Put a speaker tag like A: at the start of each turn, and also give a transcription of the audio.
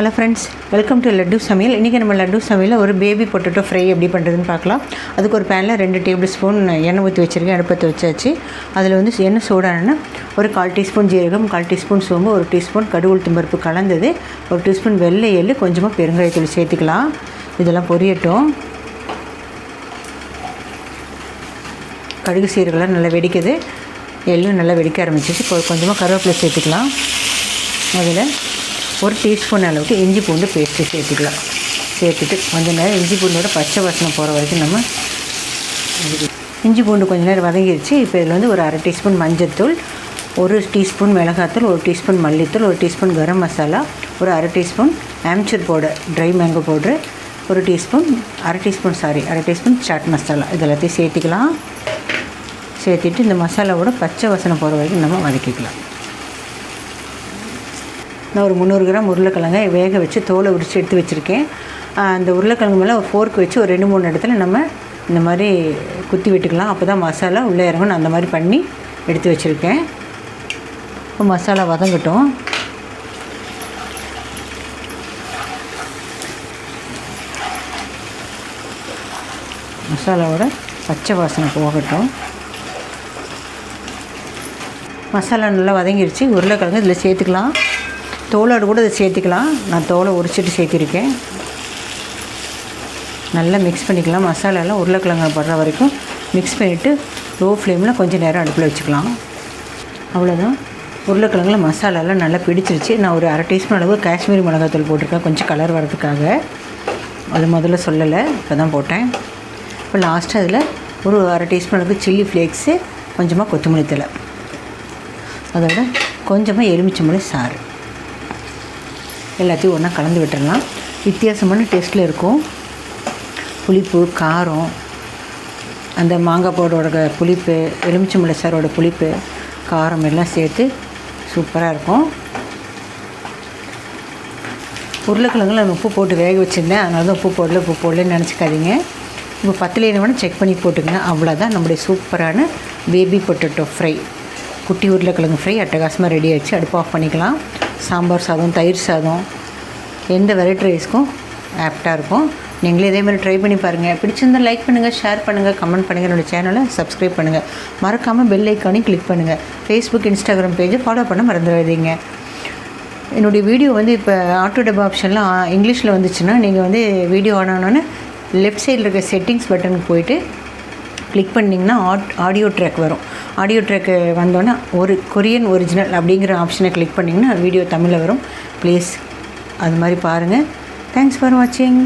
A: Hello friends welcome to laddu சமையல் இன்றைக்கி நம்ம லட்டு சமையலில் ஒரு பேபி பொட்டேட்டோ ஃப்ரை எப்படி பண்ணுறதுன்னு பார்க்கலாம். அதுக்கு ஒரு பேனில் ரெண்டு டேபிள் ஸ்பூன் எண்ணெய் ஊற்றி வச்சுருக்கேன் அடுப்பத்தை வச்சாச்சு. அதில் வந்து எண்ணெய் சூடானா ஒரு கால் டீஸ்பூன் ஜீரகம் கால் டீஸ்பூன் சோம்பு ஒரு டீஸ்பூன் கடுகு உளுத்தம்பருப்பு கலந்தது ஒரு டீஸ்பூன் வெள்ளை எள்ளு கொஞ்சமாக பெருங்காயத்தூள் சேர்த்துக்கலாம். இதெல்லாம் பொரியட்டும். கடுகு சீரகெல்லாம் நல்லா வெடிக்குது. எள்ளும் நல்லா வெடிக்க ஆரம்பிச்சிச்சு இப்போ கொஞ்சமாக கருவேப்பிலை சேர்த்துக்கலாம். அதில் ஒரு டீஸ்பூன் அளவுக்கு இஞ்சி பூண்டு பேஸ்ட்டு சேர்த்துக்கலாம். சேர்த்துட்டு கொஞ்ச நேரம் இஞ்சி பூண்டோட பச்சை வாசனை போகிற வரைக்கும் நம்ம இஞ்சி பூண்டு கொஞ்ச நேரம் வதங்கிடுச்சு இப்போ இதில் வந்து ஒரு அரை டீஸ்பூன் மஞ்சத்தூள் ஒரு டீஸ்பூன் மிளகாத்தூள் ஒரு டீஸ்பூன் மல்லித்தூள் ஒரு டீஸ்பூன் கரம் மசாலா ஒரு அரை teaspoon amchur powder dry mango powder ஒரு டீஸ்பூன் அரை டீஸ்பூன் சாரி அரை டீஸ்பூன் சாட் மசாலா இது எல்லாத்தையும் சேர்த்துக்கலாம். சேர்த்துட்டு இந்த மசாலாவோட பச்சை வசனம் போகிற வரைக்கும் நம்ம வதக்கிக்கலாம். நான் ஒரு முந்நூறு கிராம் உருளைக்கிழங்கை வேக வச்சு தோலை உரித்து எடுத்து வச்சுருக்கேன். அந்த உருளைக்கிழங்கு மேலே ஒரு ஃபோர்க் வச்சு ஒரு ரெண்டு மூணு இடத்துல நம்ம இந்த மாதிரி குத்தி விட்டுக்கலாம். அப்போ தான் மசாலா உள்ளே இறங்கணும் அந்த மாதிரி பண்ணி எடுத்து வச்சுருக்கேன். இப்போ மசாலா வதங்கட்டும். மசாலாவோட பச்சை வாசனை போகட்டும். மசாலா நல்லா வதங்கிருச்சு. உருளைக்கிழங்கு இதில் சேர்த்துக்கலாம். தோலோடு கூட இதை சேர்த்துக்கலாம். நான் தோலை உரிச்சிட்டு சேர்த்திருக்கேன். நல்லா மிக்ஸ் பண்ணிக்கலாம். மசாலாலாம் உருளைக்கிழங்கு படுற வரைக்கும் மிக்ஸ் பண்ணிவிட்டு லோ ஃப்ளேமில் கொஞ்சம் நேரம் அடுப்பில் வச்சுக்கலாம். அவ்வளோதான் உருளைக்கிழங்குல மசாலாலாம் நல்லா பிடிச்சிருச்சு. நான் ஒரு அரை டீஸ்பூன் அளவு காஷ்மீரி மிளகாத்தூள் போட்டிருக்கேன். கொஞ்சம் கலர் வரதுக்காக அது முதல்ல சொல்லலை. இப்போ தான் போட்டேன். இப்போ லாஸ்ட்டு அதில் ஒரு அரை டீஸ்பூன் அளவுக்கு சில்லி ஃப்ளேக்ஸு கொஞ்சமாக கொத்தமல்லி தலை அதோட கொஞ்சமாக எலுமிச்சம்பழம் சாறு. எல்லாத்தையும் ஒன்றா கலந்து விட்டுடலாம் வித்தியாசமான டேஸ்ட்டில் இருக்கும். புளிப்பு காரம் அந்த மாங்காய் பவுடரோட புளிப்பு எலுமிச்சம்பழ சாரோட புளிப்பு காரம் எல்லாம் சேர்த்து சூப்பராக இருக்கும். உருளைக்கிழங்குல நான் உப்பு போட்டு வேக வச்சுருந்தேன். அதனால தான் உப்பு போடல உப்பு போடலன்னு நினச்சிக்காதீங்க. இப்போ பத்துலேன்னு வேணால் செக் பண்ணி போட்டுக்கங்க. அவ்வளோதான் நம்முடைய சூப்பரான பேபி பொட்டேட்டோ ஃப்ரை குட்டி உருளைக்கிழங்கு ஃப்ரை அட்டகாசமாக ரெடி ஆச்சு அடுப்பு ஆஃப் பண்ணிக்கலாம். சாம்பார் சாதம் தயிர் சாதம் எந்த வெரைட்டி ரைஸ்க்கும் ஆப்டாக இருக்கும். நீங்களே இதே மாதிரி ட்ரை பண்ணி பாருங்கள் பிடிச்சிருந்தால் லைக் பண்ணுங்கள் ஷேர் பண்ணுங்கள் கமெண்ட் பண்ணுங்கள் என்னோடய சேனலை சப்ஸ்கிரைப் பண்ணுங்கள் மறக்காமல் பெல் ஐக்கானையும் கிளிக் பண்ணுங்கள் ஃபேஸ்புக் இன்ஸ்டாகிராம் பேஜை ஃபாலோ பண்ண மறந்துடாதீங்க. என்னுடைய வீடியோ வந்து இப்போ ஆட்டோ டப் ஆப்ஷன்லாம் இங்கிலீஷில் வந்துச்சுன்னா நீங்கள் வந்து வீடியோ ஆன் ஆனோன்னே லெஃப்ட் சைடில் இருக்க செட்டிங்ஸ் பட்டனுக்கு போயிட்டு கிளிக் பண்ணிங்கன்னா ஆட் ஆடியோ ட்ராக் வரும். ஆடியோ ட்ராக்கு வந்தோன்னே ஒரு கொரியன் ஒரிஜினல் அப்படிங்கிற ஆப்ஷனை கிளிக் பண்ணிங்கன்னா வீடியோ தமிழில் வரும். ப்ளீஸ் அது மாதிரி பாருங்கள் தேங்க்ஸ் ஃபார் வாட்சிங்